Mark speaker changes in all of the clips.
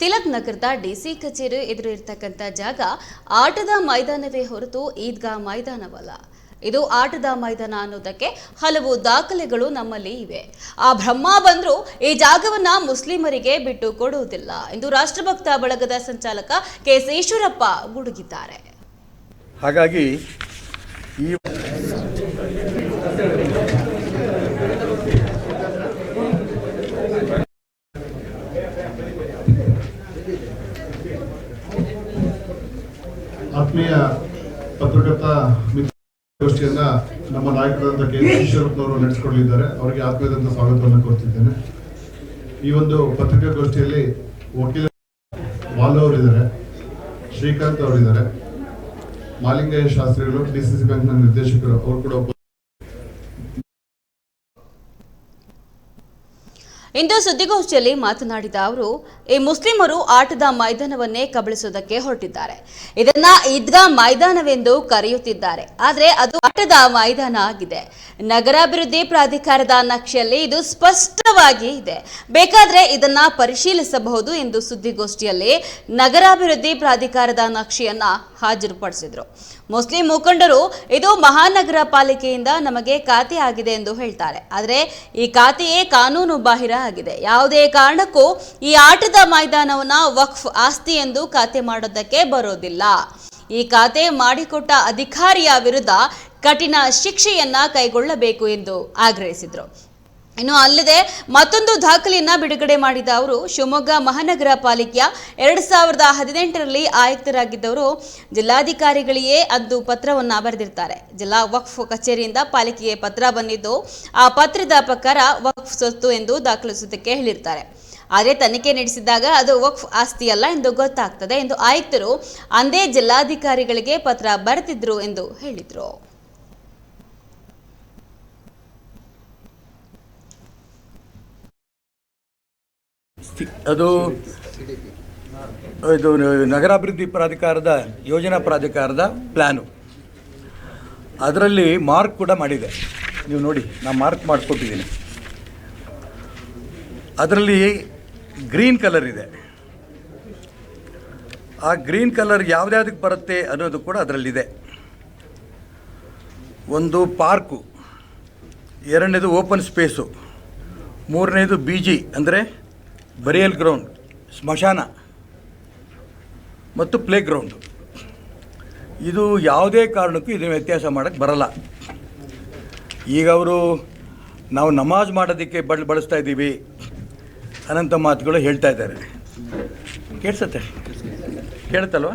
Speaker 1: ತಿಲಕ್ ನಗರದ ಡಿಸಿ ಕಚೇರಿ ಎದುರು ಇರತಕ್ಕಂಥ ಜಾಗ ಆಟದ ಮೈದಾನವೇ ಹೊರತು ಈದ್ಗಾ ಮೈದಾನವಲ್ಲ. ಇದು ಆಟದ ಮೈದಾನ ಅನ್ನೋದಕ್ಕೆ ಹಲವು ದಾಖಲೆಗಳು ನಮ್ಮಲ್ಲಿ ಇವೆ. ಆ ಬ್ರಹ್ಮ ಬಂದ್ರು ಈ ಜಾಗವನ್ನ ಮುಸ್ಲಿಮರಿಗೆ ಬಿಟ್ಟು ಕೊಡುವುದಿಲ್ಲ ಎಂದು ರಾಷ್ಟ್ರಭಕ್ತ ಬಳಗದ ಸಂಚಾಲಕ ಕೆ ಎಸ್ ಈಶ್ವರಪ್ಪ ಗುಡುಗಿದ್ದಾರೆ.
Speaker 2: ಹಾಗಾಗಿ ಈ
Speaker 3: ಪತ್ರಕರ್ತ ಗೋಷ್ಠಿಯನ್ನ ನಮ್ಮ ನಾಯಕರಾದಂಥ ಕೆ. ಈಶ್ವರಪ್ಪನವರು ನಡೆಸಿಕೊಳ್ಳಿದ್ದಾರೆ ಅವರಿಗೆ ಆತ್ಮೀಯದಂತ ಸ್ವಾಗತವನ್ನು ಕೋರ್ತಿದ್ದೇನೆ. ಈ ಒಂದು ಪತ್ರಿಕಾಗೋಷ್ಠಿಯಲ್ಲಿ ವಕೀಲ ಬಾಲು ಅವರಿದ್ದಾರೆ, ಶ್ರೀಕಾಂತ್ ಅವರಿದ್ದಾರೆ ಮಾಲಿಂಗಯ್ಯ ಶಾಸ್ತ್ರಿಗಳು, ಡಿ ಸಿ ಸಿ ಬ್ಯಾಂಕ್ನ ನಿರ್ದೇಶಕರು, ಅವರು ಕೂಡ
Speaker 1: ಇಂದು ಸುದ್ದಿಗೋಷ್ಠಿಯಲ್ಲಿ ಮಾತನಾಡಿದ ಅವರು, ಈ ಮುಸ್ಲಿಮರು ಆಟದ ಮೈದಾನವನ್ನೇ ಕಬಳಿಸುವುದಕ್ಕೆ ಹೊರಟಿದ್ದಾರೆ. ಇದನ್ನ ಈದ್ಗಾ ಮೈದಾನವೆಂದು ಕರೆಯುತ್ತಿದ್ದಾರೆ. ಆದರೆ ಅದು ಆಟದ ಮೈದಾನ ಆಗಿದೆ. ನಗರಾಭಿವೃದ್ಧಿ ಪ್ರಾಧಿಕಾರದ ನಕ್ಷೆಯಲ್ಲಿ ಇದು ಸ್ಪಷ್ಟವಾಗಿ ಇದೆ. ಬೇಕಾದ್ರೆ ಇದನ್ನ ಪರಿಶೀಲಿಸಬಹುದು ಎಂದು ಸುದ್ದಿಗೋಷ್ಠಿಯಲ್ಲಿ ನಗರಾಭಿವೃದ್ಧಿ ಪ್ರಾಧಿಕಾರದ ನಕ್ಷೆಯನ್ನ ಹಾಜರುಪಡಿಸಿದ್ರು. ಮುಸ್ಲಿಂ ಮುಖಂಡರು ಇದು ಮಹಾನಗರ ಪಾಲಿಕೆಯಿಂದ ನಮಗೆ ಖಾತೆ ಆಗಿದೆ ಎಂದು ಹೇಳ್ತಾರೆ. ಆದರೆ ಈ ಖಾತೆಯೇ ಕಾನೂನು ಬಾಹಿರ ಆಗಿದೆ. ಯಾವುದೇ ಕಾರಣಕ್ಕೂ ಈ ಆಟದ ಮೈದಾನವನ್ನು ವಕ್ಫ್ ಆಸ್ತಿ ಎಂದು ಖಾತೆ ಮಾಡೋದಕ್ಕೆ ಬರೋದಿಲ್ಲ. ಈ ಖಾತೆ ಮಾಡಿಕೊಟ್ಟ ಅಧಿಕಾರಿಯ ವಿರುದ್ಧ ಕಠಿಣ ಶಿಕ್ಷೆಯನ್ನ ಕೈಗೊಳ್ಳಬೇಕು ಎಂದು ಆಗ್ರಹಿಸಿದ್ರು. ಇನ್ನು ಅಲ್ಲದೆ ಮತ್ತೊಂದು ದಾಖಲೆಯನ್ನ ಬಿಡುಗಡೆ ಮಾಡಿದ ಅವರು ಶಿವಮೊಗ್ಗ ಮಹಾನಗರ ಪಾಲಿಕೆಯ ಎರಡು ಸಾವಿರದ ಹದಿನೆಂಟರಲ್ಲಿ ಆಯುಕ್ತರಾಗಿದ್ದವರು ಜಿಲ್ಲಾಧಿಕಾರಿಗಳಿಗೆ ಅಂದು ಪತ್ರವನ್ನು ಬರೆದಿರ್ತಾರೆ. ಜಿಲ್ಲಾ ವಕ್ಫ್ ಕಚೇರಿಯಿಂದ ಪಾಲಿಕೆಗೆ ಪತ್ರ ಬಂದಿದ್ದು ಆ ಪತ್ರದ ಪ್ರಕಾರ ವಕ್ಫ್ ಸ್ವತ್ತು ಎಂದು ದಾಖಲಿಸುವುದಕ್ಕೆ ಹೇಳಿರ್ತಾರೆ. ಆದರೆ ತನಿಖೆ ನಡೆಸಿದಾಗ ಅದು ವಕ್ಫ್ ಆಸ್ತಿಯಲ್ಲ ಎಂದು ಗೊತ್ತಾಗ್ತದೆ ಎಂದು ಆಯುಕ್ತರು ಅಂದೇ ಜಿಲ್ಲಾಧಿಕಾರಿಗಳಿಗೆ ಪತ್ರ ಬರೆದಿದ್ರು ಎಂದು ಹೇಳಿದರು.
Speaker 2: ಅದು, ಇದು ನಗರಾಭಿವೃದ್ಧಿ ಪ್ರಾಧಿಕಾರದ, ಯೋಜನಾ ಪ್ರಾಧಿಕಾರದ ಪ್ಲ್ಯಾನು ಅದರಲ್ಲಿ ಮಾರ್ಕ್ ಕೂಡ ಮಾಡಿದೆ. ನೀವು ನೋಡಿ ನಾನು ಮಾರ್ಕ್ ಮಾಡಿಕೊಟ್ಟಿದ್ದೀನಿ. ಅದರಲ್ಲಿ ಗ್ರೀನ್ ಕಲರ್ ಇದೆ. ಆ ಗ್ರೀನ್ ಕಲರ್ ಯಾವ್ದ್ಯಾವ್ದಕ್ಕೆ ಬರುತ್ತೆ ಅನ್ನೋದು ಕೂಡ ಅದರಲ್ಲಿದೆ. ಒಂದು ಪಾರ್ಕು, ಎರಡನೇದು ಓಪನ್ ಸ್ಪೇಸು, ಮೂರನೇದು ಬಿ ಜಿ, ಅಂದರೆ ಬರಿಯಲ್ ಗ್ರೌಂಡ್, ಸ್ಮಶಾನ ಮತ್ತು ಪ್ಲೇ ಗ್ರೌಂಡು ಇದು ಯಾವುದೇ ಕಾರಣಕ್ಕೂ ಇದನ್ನು ವ್ಯತ್ಯಾಸ ಮಾಡೋಕ್ಕೆ ಬರಲ್ಲ. ಈಗ ಅವರು, ನಾವು ನಮಾಜ್ ಮಾಡೋದಕ್ಕೆ ಬಳ, ಬಳಸ್ತಾ ಇದ್ದೀವಿ. ಅನಂತ ಮಾತುಗಳು ಹೇಳ್ತಾ ಇದ್ದಾರೆ. ಕೇಳಿಸತ್ತೆ? ಕೇಳುತ್ತಲ್ವ?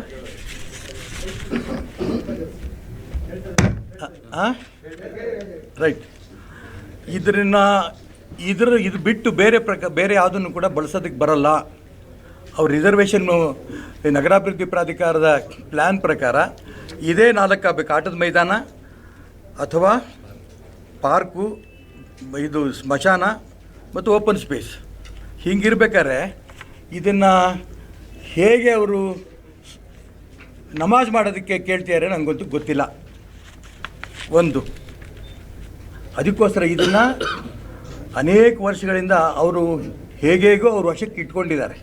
Speaker 2: ಹಾಂ ರೈಟ್. ಇದನ್ನ ಇದ್ರ ಇದು ಬಿಟ್ಟು ಬೇರೆ ಪ್ರಕ ಬೇರೆ ಯಾವುದನ್ನು ಕೂಡ ಬಳಸೋದಕ್ಕೆ ಬರಲ್ಲ. ಅವ್ರ ರಿಸರ್ವೇಷನ್ನು ನಗರಾಭಿವೃದ್ಧಿ ಪ್ರಾಧಿಕಾರದ ಪ್ಲ್ಯಾನ್ ಪ್ರಕಾರ ಇದೇ ನಾಲ್ಕು ಆಗಬೇಕು ಆಟದ ಮೈದಾನ ಅಥವಾ ಪಾರ್ಕು, ಇದು ಸ್ಮಶಾನ ಮತ್ತು ಓಪನ್ ಸ್ಪೇಸ್ ಹಿಂಗಿರ್ಬೇಕಾದ್ರೆ ಇದನ್ನು ಹೇಗೆ ಅವರು ನಮಾಜ್ ಮಾಡೋದಕ್ಕೆ ಕೇಳ್ತಿದ್ದಾರೆ ನನಗಂತೂ ಗೊತ್ತಿಲ್ಲ. ಒಂದು, ಅದಕ್ಕೋಸ್ಕರ ಇದನ್ನು ಅನೇಕ ವರ್ಷಗಳಿಂದ ಅವರು ಹೇಗೇಗೋ ಅವರು ವಶಕ್ಕೆ ಇಟ್ಕೊಂಡಿದ್ದಾರೆ.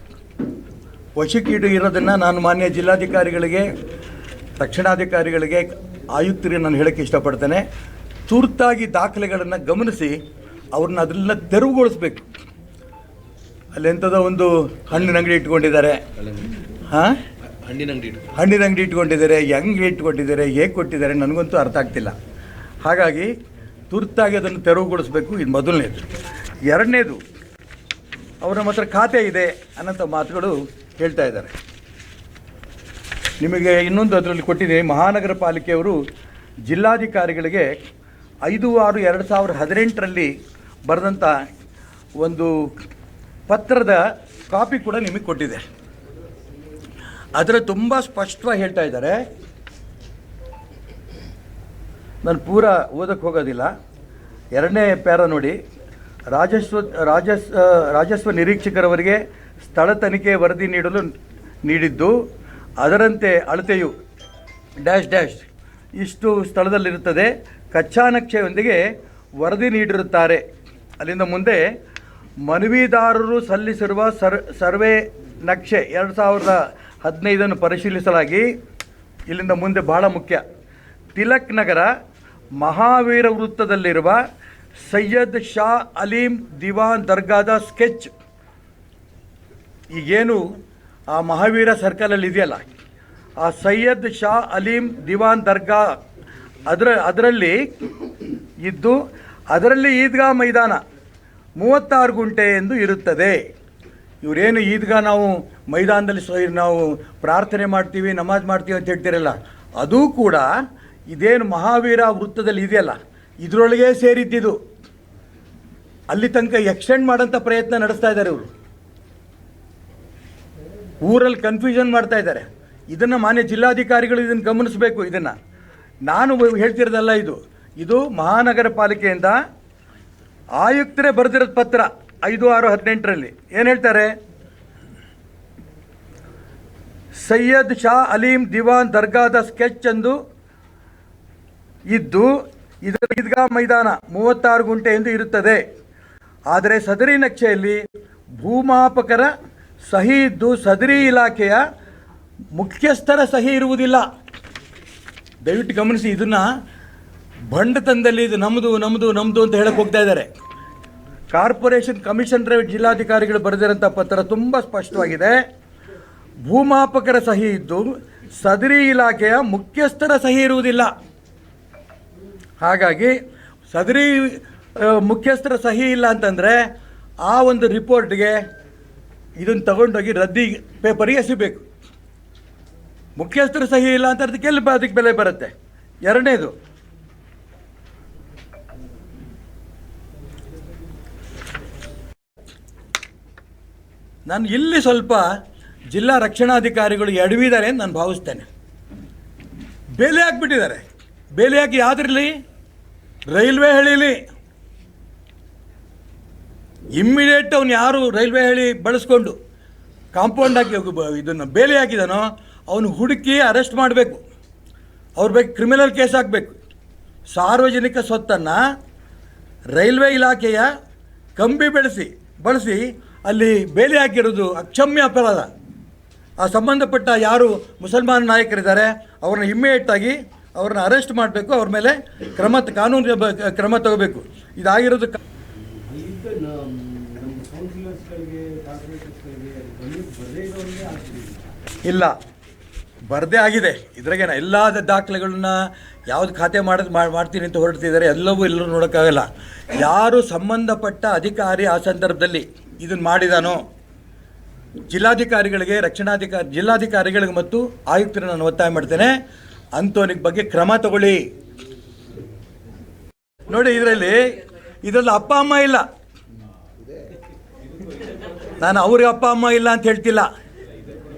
Speaker 2: ವಶಕ್ಕೆ ಇಟ್ಟು ಇರೋದನ್ನು ನಾನು ಮಾನ್ಯ ಜಿಲ್ಲಾಧಿಕಾರಿಗಳಿಗೆ ರಕ್ಷಣಾಧಿಕಾರಿಗಳಿಗೆ ಆಯುಕ್ತರಿಗೆ ನಾನು ಹೇಳೋಕ್ಕೆ ಇಷ್ಟಪಡ್ತೇನೆ. ತುರ್ತಾಗಿ ದಾಖಲೆಗಳನ್ನು ಗಮನಿಸಿ ಅವ್ರನ್ನ ಅದನ್ನೆಲ್ಲ ತೆರವುಗೊಳಿಸ್ಬೇಕು. ಅಲ್ಲಿ ಎಂಥದೋ ಒಂದು ಹಣ್ಣಿನ ಅಂಗಡಿ ಇಟ್ಕೊಂಡಿದ್ದಾರೆ. ಹಾಂ?
Speaker 4: ಹಣ್ಣಿನ ಅಂಗಡಿ.
Speaker 2: ಹಣ್ಣಿನ ಅಂಗಡಿ ಇಟ್ಕೊಂಡಿದ್ದಾರೆ ಹೆಂಗೆ ಇಟ್ಕೊಂಡಿದ್ದಾರೆ ಹೇಗೆ ಕೊಟ್ಟಿದ್ದಾರೆ ನನಗಂತೂ ಅರ್ಥ ಆಗ್ತಿಲ್ಲ. ಹಾಗಾಗಿ ತುರ್ತಾಗಿ ಅದನ್ನು ತೆರವುಗೊಳಿಸಬೇಕು, ಇದು ಮೊದಲನೇದು. ಎರಡನೇದು, ಅವರ ನಮ್ಮ ಹತ್ರ ಖಾತೆ ಇದೆ ಅನ್ನೋಂಥ ಮಾತುಗಳು ಹೇಳ್ತಾ ಇದ್ದಾರೆ. ನಿಮಗೆ ಇನ್ನೊಂದು ಅದರಲ್ಲಿ ಕೊಟ್ಟಿದೆ, ಮಹಾನಗರ ಪಾಲಿಕೆಯವರು ಜಿಲ್ಲಾಧಿಕಾರಿಗಳಿಗೆ ಐದು ಆರು ಎರಡು ಸಾವಿರದ ಹದಿನೆಂಟರಲ್ಲಿ ಬರೆದಂಥ ಒಂದು ಪತ್ರದ ಕಾಪಿ ಕೂಡ ನಿಮಗೆ ಕೊಟ್ಟಿದೆ. ಅದರ ತುಂಬ ಸ್ಪಷ್ಟವಾಗಿ ಹೇಳ್ತಾ ಇದ್ದಾರೆ. ನಾನು ಪೂರ ಓದಕ್ಕೆ ಹೋಗೋದಿಲ್ಲ. ಎರಡನೇ ಪ್ಯಾರ ನೋಡಿ, ರಾಜಸ್ವ, ರಾಜಸ್ ರಾಜಸ್ವ ನಿರೀಕ್ಷಕರವರಿಗೆ ಸ್ಥಳ ತನಿಖೆ ವರದಿ ನೀಡಲು ನೀಡಿದ್ದು, ಅದರಂತೆ ಅಳತೆಯು ಡ್ಯಾಶ್ ಡ್ಯಾಶ್ ಇಷ್ಟು ಸ್ಥಳದಲ್ಲಿರುತ್ತದೆ. ಕಚ್ಚಾ ನಕ್ಷೆಯೊಂದಿಗೆ ವರದಿ ನೀಡಿರುತ್ತಾರೆ. ಅಲ್ಲಿಂದ ಮುಂದೆ ಮನವಿದಾರರು ಸಲ್ಲಿಸಿರುವ ಸರ್, ಸರ್ವೆ ನಕ್ಷೆ ಎರಡು ಸಾವಿರದ ಹದಿನೈದನ್ನು ಪರಿಶೀಲಿಸಲಾಗಿ. ಇಲ್ಲಿಂದ ಮುಂದೆ ಬಹಳ ಮುಖ್ಯ. ತಿಲಕ್ ನಗರ ಮಹಾವೀರ ವೃತ್ತದಲ್ಲಿರುವ ಸೈಯದ್ ಶಾ ಅಲೀಂ ದಿವಾನ್ ದರ್ಗಾದ ಸ್ಕೆಚ್. ಈಗೇನು ಆ ಮಹಾವೀರ ಸರ್ಕಲಲ್ಲಿ ಇದೆಯಲ್ಲ? ಆ ಸೈಯದ್ ಶಾ ಅಲೀಂ ದಿವಾನ್ ದರ್ಗಾ ಅದರ, ಅದರಲ್ಲಿ ಇದ್ದು ಅದರಲ್ಲಿ ಈದ್ಗಾ ಮೈದಾನ ಮೂವತ್ತಾರು ಗುಂಟೆ ಎಂದು ಇರುತ್ತದೆ. ಇವರೇನು ಈದ್ಗಾ ನಾವು ಮೈದಾನದಲ್ಲಿ ನಾವು ಪ್ರಾರ್ಥನೆ ಮಾಡ್ತೀವಿ, ನಮಾಜ್ ಮಾಡ್ತೀವಿ ಅಂತ ಹೇಳ್ತಿರಲ್ಲ, ಅದೂ ಕೂಡ ಇದೇನು ಮಹಾವೀರ ವೃತ್ತದಲ್ಲಿ ಇದೆಯಲ್ಲ? ಇದರೊಳಗೆ ಸೇರಿದ್ದಿದ್ದು ಅಲ್ಲಿ ತನಕ ಎಕ್ಸ್ಟೆಂಡ್ ಮಾಡೋಂಥ ಪ್ರಯತ್ನ ನಡೆಸ್ತಾ ಇದ್ದಾರೆ ಇವರು. ಊರಲ್ಲಿ ಕನ್ಫ್ಯೂಷನ್ ಮಾಡ್ತಾ ಇದ್ದಾರೆ. ಇದನ್ನು ಮಾನ್ಯ ಜಿಲ್ಲಾಧಿಕಾರಿಗಳು ಇದನ್ನು ಗಮನಿಸಬೇಕು ಇದನ್ನು. ನಾನು ಹೇಳ್ತಿರೋದಲ್ಲ ಇದು. ಇದು ಮಹಾನಗರ ಪಾಲಿಕೆಯಿಂದ ಆಯುಕ್ತರೇ ಬರೆದಿರೋದು ಪತ್ರ ಐದು ಆರು ಹದಿನೆಂಟರಲ್ಲಿ. ಏನು ಹೇಳ್ತಾರೆ? ಸೈಯದ್ ಶಾ ಅಲೀಂ ದಿವಾನ್ ದರ್ಗಾದ ಸ್ಕೆಚ್ ಎಂದು ಇದ್ದು ಇದರ ಈದ್ಗಾ ಮೈದಾನ ಮೂವತ್ತಾರು ಗುಂಟೆ ಎಂದು ಇರುತ್ತದೆ. ಆದರೆ ಸದರಿ ನಕ್ಷೆಯಲ್ಲಿ ಭೂಮಾಪಕರ ಸಹಿ ಇದ್ದು ಸದರಿ ಇಲಾಖೆಯ ಮುಖ್ಯಸ್ಥರ ಸಹಿ ಇರುವುದಿಲ್ಲ. ದಯವಿಟ್ಟು ಗಮನಿಸಿ, ಇದನ್ನು ಬಂಡತನದಲ್ಲಿ ಇದು ನಮ್ಮದು ನಮ್ಮದು ನಮ್ಮದು ಅಂತ ಹೇಳಕ್ಕೆ ಹೋಗ್ತಾ ಇದ್ದಾರೆ. ಕಾರ್ಪೊರೇಷನ್ ಕಮಿಷನರ್ ಜಿಲ್ಲಾಧಿಕಾರಿಗಳು ಬರೆದಿರೋಂಥ ಪತ್ರ ತುಂಬ ಸ್ಪಷ್ಟವಾಗಿದೆ. ಭೂಮಾಪಕರ ಸಹಿ ಇದ್ದು ಸದರಿ ಇಲಾಖೆಯ ಮುಖ್ಯಸ್ಥರ ಸಹಿ ಇರುವುದಿಲ್ಲ. ಹಾಗಾಗಿ ಸದರಿ ಮುಖ್ಯಸ್ಥರ ಸಹಿ ಇಲ್ಲ ಅಂತಂದರೆ ಆ ಒಂದು ರಿಪೋರ್ಟ್ಗೆ ಇದನ್ನು ತಗೊಂಡೋಗಿ ರದ್ದಿ ಪೇಪರಿಗೆ ಎಸಿಬೇಕು ಮುಖ್ಯಸ್ಥರ ಸಹಿ ಇಲ್ಲ ಅಂತ ಅದಕ್ಕೆ ಎಲ್ಲಿ ಅದಕ್ಕೆ ಬೆಲೆ ಬರುತ್ತೆ? ಎರಡನೇದು, ನಾನು ಇಲ್ಲಿ ಸ್ವಲ್ಪ ಜಿಲ್ಲಾ ರಕ್ಷಣಾಧಿಕಾರಿಗಳು ಎಡವಿದ್ದಾರೆ ಅಂತ ನಾನು ಭಾವಿಸ್ತೇನೆ. ಬೇಲಿ ಹಾಕ್ಬಿಟ್ಟಿದ್ದಾರೆ. ಬೇಲಿ ಹಾಕಿ ಯಾವ್ದ್ರಲ್ಲಿ? ರೈಲ್ವೆ ಹಳಿಲಿ. ಇಮ್ಮಿಡಿಯೇಟ್ ಅವನು ಯಾರು ರೈಲ್ವೆ ಹಳಿ ಬಳಸ್ಕೊಂಡು ಕಾಂಪೌಂಡ್ ಹಾಕಿ ಇದನ್ನು ಬೇಲಿ ಹಾಕಿದಾನೋ, ಅವನು ಹುಡುಕಿ ಅರೆಸ್ಟ್ ಮಾಡಬೇಕು. ಅವ್ರ ಬಗ್ಗೆ ಕ್ರಿಮಿನಲ್ ಕೇಸ್ ಹಾಕಬೇಕು. ಸಾರ್ವಜನಿಕ ಸ್ವತ್ತನ್ನು ರೈಲ್ವೆ ಇಲಾಖೆಯ ಕಂಬಿ ಬೆಳೆಸಿ, ಬಳಸಿ ಅಲ್ಲಿ ಬೇಲಿ ಹಾಕಿರೋದು ಅಕ್ಷಮ್ಯ ಅಪರಾಧ. ಆ ಸಂಬಂಧಪಟ್ಟ ಯಾರು ಮುಸಲ್ಮಾನ್ ನಾಯಕರಿದ್ದಾರೆ, ಅವ್ರನ್ನ ಇಮ್ಮಿಡಿಯೇಟ್ ಆಗಿ ಅವ್ರನ್ನ ಅರೆಸ್ಟ್ ಮಾಡಬೇಕು ಅವ್ರ ಮೇಲೆ ಕ್ರಮ ಕಾನೂನು ಕ್ರಮ ತಗೋಬೇಕು. ಇದಾಗಿರೋದು ಇಲ್ಲ. ಬರದೇ ಆಗಿದೆ. ಇದ್ರಾಗೇನ ಎಲ್ಲ ದಾಖಲೆಗಳನ್ನ ಯಾವ್ದು ಖಾತೆ ಮಾಡೋದು ಮಾಡ್ತೀನಿ ಅಂತ ಹೊರಡ್ತಿದ್ದಾರೆ. ಎಲ್ಲವೂ ಎಲ್ಲರೂ ನೋಡೋಕ್ಕಾಗಲ್ಲ. ಯಾರು ಸಂಬಂಧಪಟ್ಟ ಅಧಿಕಾರಿ ಆ ಸಂದರ್ಭದಲ್ಲಿ ಇದನ್ನು ಮಾಡಿದಾನೋ ಜಿಲ್ಲಾಧಿಕಾರಿಗಳಿಗೆ ರಕ್ಷಣಾಧಿಕಾರಿ ಜಿಲ್ಲಾಧಿಕಾರಿಗಳಿಗೆ ಮತ್ತು ಆಯುಕ್ತರು ನಾನು ಒತ್ತಾಯ ಮಾಡ್ತೇನೆ. ಅಂಥವನಿಗೆ ಬಗ್ಗೆ ಕ್ರಮ ತಗೊಳ್ಳಿ. ನೋಡಿ, ಇದರಲ್ಲಿ ಇದರಲ್ಲಿ ಅಪ್ಪ, ಅಮ್ಮ ಇಲ್ಲ. ನಾನು ಅವ್ರಿಗೆ ಅಪ್ಪ, ಅಮ್ಮ ಇಲ್ಲ ಅಂತ ಹೇಳ್ತಿಲ್ಲ.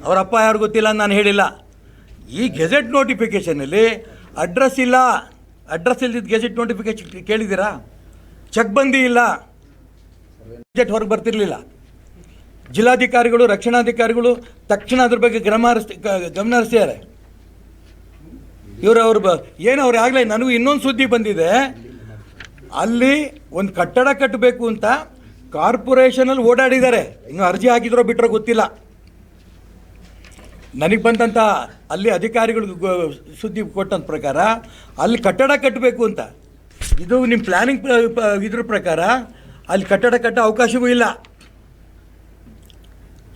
Speaker 2: ಅವ್ರ ಅಪ್ಪ ಯಾರು ಗೊತ್ತಿಲ್ಲ ನಾನು ಹೇಳಿಲ್ಲ. ಈ ಗೆಜೆಟ್ ನೋಟಿಫಿಕೇಷನಲ್ಲಿ ಅಡ್ರೆಸ್ ಇಲ್ಲ. ಅಡ್ರೆಸ್ ಇಲ್ದಿದ್ದು ಗೆಜೆಟ್ ನೋಟಿಫಿಕೇಶನ್ ಕೇಳಿದ್ದೀರಾ? ಚೆಕ್ ಬಂದಿ ಇಲ್ಲ. ಗೆಜೆಟ್ ಹೊರಗೆ ಬರ್ತಿರ್ಲಿಲ್ಲ. ಜಿಲ್ಲಾಧಿಕಾರಿಗಳು, ರಕ್ಷಣಾಧಿಕಾರಿಗಳು ತಕ್ಷಣ ಅದ್ರ ಬಗ್ಗೆ ಗಮನ ಹರಿಸ್ತಾರೆ ಇವರು ಅವ್ರು ಬ ಏನು ಅವ್ರು ಆಗಲೇ ನನಗೂ ಇನ್ನೊಂದು ಸುದ್ದಿ ಬಂದಿದೆ. ಅಲ್ಲಿ ಒಂದು ಕಟ್ಟಡ ಕಟ್ಟಬೇಕು ಅಂತ ಕಾರ್ಪೊರೇಷನಲ್ಲಿ ಓಡಾಡಿದ್ದಾರೆ. ಇನ್ನು ಅರ್ಜಿ ಹಾಕಿದ್ರೋ ಬಿಟ್ಟರೋ ಗೊತ್ತಿಲ್ಲ. ನನಗೆ ಬಂದಂಥ ಅಲ್ಲಿ ಅಧಿಕಾರಿಗಳಿಗೆ ಸುದ್ದಿ ಕೊಟ್ಟಂತ ಪ್ರಕಾರ ಅಲ್ಲಿ ಕಟ್ಟಡ ಕಟ್ಟಬೇಕು ಅಂತ. ಇದು ನಿಮ್ಮ ಪ್ಲ್ಯಾನಿಂಗ್ ಇದ್ರ ಪ್ರಕಾರ ಅಲ್ಲಿ ಕಟ್ಟಡ ಕಟ್ಟೋ ಅವಕಾಶವೂ ಇಲ್ಲ.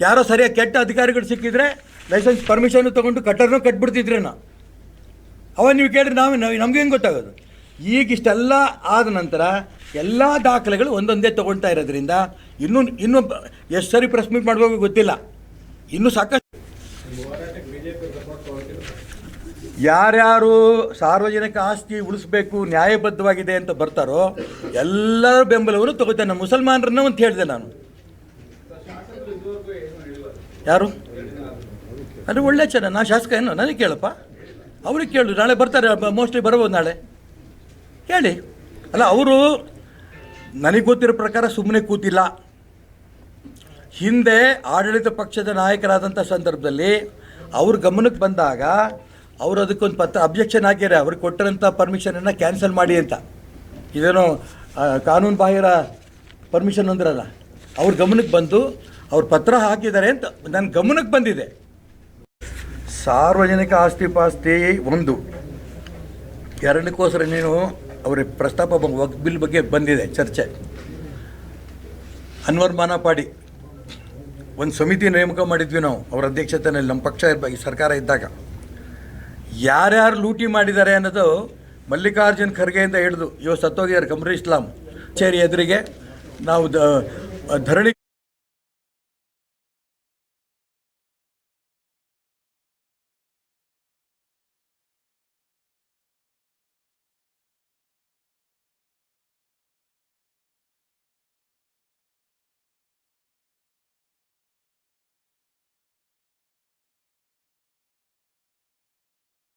Speaker 2: ಯಾರೋ ಸರಿಯಾಗಿ ಕೆಟ್ಟ ಅಧಿಕಾರಿಗಳು ಸಿಕ್ಕಿದ್ರೆ ಲೈಸೆನ್ಸ್ ಪರ್ಮಿಷನ್ ತೊಗೊಂಡು ಕಟ್ಟಡನೂ ಕಟ್ಬಿಡ್ತಿದ್ರೇನೋ. ಅವಾಗ ನೀವು ಕೇಳಿದ್ರೆ ನಾವು ನಮ್ಗೆ ಹೆಂಗೆ ಗೊತ್ತಾಗೋದು? ಈಗ ಇಷ್ಟೆಲ್ಲ ಆದ ನಂತರ ಎಲ್ಲ ದಾಖಲೆಗಳು ಒಂದೊಂದೇ ತೊಗೊಳ್ತಾ ಇರೋದ್ರಿಂದ ಇನ್ನೂ ಇನ್ನೂ ಎಷ್ಟು ಸರಿ ಪ್ರೆಸ್ ಮೀಟ್ ಮಾಡಬೇಕು ಗೊತ್ತಿಲ್ಲ. ಇನ್ನೂ ಸಾಕಷ್ಟು ಯಾರ್ಯಾರು ಸಾರ್ವಜನಿಕ ಆಸ್ತಿ ಉಳಿಸ್ಬೇಕು, ನ್ಯಾಯಬದ್ಧವಾಗಿದೆ ಅಂತ ಬರ್ತಾರೋ, ಎಲ್ಲರ ಬೆಂಬಲವನ್ನು ತಗೋತಾನೆ ಮುಸಲ್ಮಾನರನ್ನ ಅಂತ ಹೇಳಿದೆ ನಾನು. ಯಾರು? ಅದು ಒಳ್ಳೆ ಚೆನ್ನ ನಾ ಶಾಸಕ ಏನು, ನನಗೆ ಕೇಳಪ್ಪ. ಅವ್ರಿಗೆ ಕೇಳು, ನಾಳೆ ಬರ್ತಾರೆ ಮೋಸ್ಟ್ಲಿ ಬರ್ಬೋದು ನಾಳೆ. ಹೇಳಿ. ಅಲ್ಲ, ಅವರು ನನಗೆ ಗೊತ್ತಿರೋ ಪ್ರಕಾರ ಸುಮ್ಮನೆ ಕೂತಿಲ್ಲ. ಹಿಂದೆ ಆಡಳಿತ ಪಕ್ಷದ ನಾಯಕರಾದಂಥ ಸಂದರ್ಭದಲ್ಲಿ ಅವ್ರ ಗಮನಕ್ಕೆ ಬಂದಾಗ ಅವರು ಅದಕ್ಕೊಂದು ಪತ್ರ ಅಬ್ಜೆಕ್ಷನ್ ಹಾಕ್ಯಾರೆ ಅವ್ರಿಗೆ ಕೊಟ್ಟಿರೋಂಥ ಪರ್ಮಿಷನನ್ನು ಕ್ಯಾನ್ಸಲ್ ಮಾಡಿ ಅಂತ. ಇದೇನೋ ಕಾನೂನು ಬಾಹಿರ ಪರ್ಮಿಷನ್ ಅಂದ್ರಲ್ಲ, ಅವ್ರ ಗಮನಕ್ಕೆ ಬಂದು ಅವ್ರ ಪತ್ರ ಹಾಕಿದ್ದಾರೆ ಅಂತ ನನ್ನ ಗಮನಕ್ಕೆ ಬಂದಿದೆ. ಸಾರ್ವಜನಿಕ ಆಸ್ತಿ ಪಾಸ್ತಿ ಒಂದು. ಎರಡಕ್ಕೋಸ್ಕರ ನೀನು ಅವ್ರ ಪ್ರಸ್ತಾಪ ವಕ್ ಬಿಲ್ ಬಗ್ಗೆ ಬಂದಿದೆ, ಚರ್ಚೆ. ಅನ್ವರ್ ಮಾನಪಾಡಿ, ಒಂದು ಸಮಿತಿ ನೇಮಕ ಮಾಡಿದ್ವಿ ನಾವು, ಅವರ ಅಧ್ಯಕ್ಷತೆಯಲ್ಲಿ ನಮ್ಮ ಪಕ್ಷ ಇರ್ಬೇಕು ಸರ್ಕಾರ ಇದ್ದಾಗ. ಯಾರ್ಯಾರು ಲೂಟಿ ಮಾಡಿದ್ದಾರೆ ಅನ್ನೋದು ಮಲ್ಲಿಕಾರ್ಜುನ್ ಖರ್ಗೆಯಿಂದ ಹಿಡಿದು ಇವತ್ತು ಸತ್ತೋಗಿದ್ದಾರೆ ಕಮರ್ ಇಸ್ಲಾಂ ಚೇರಿ ಎದುರಿಗೆ. ನಾವು ಧರಣಿ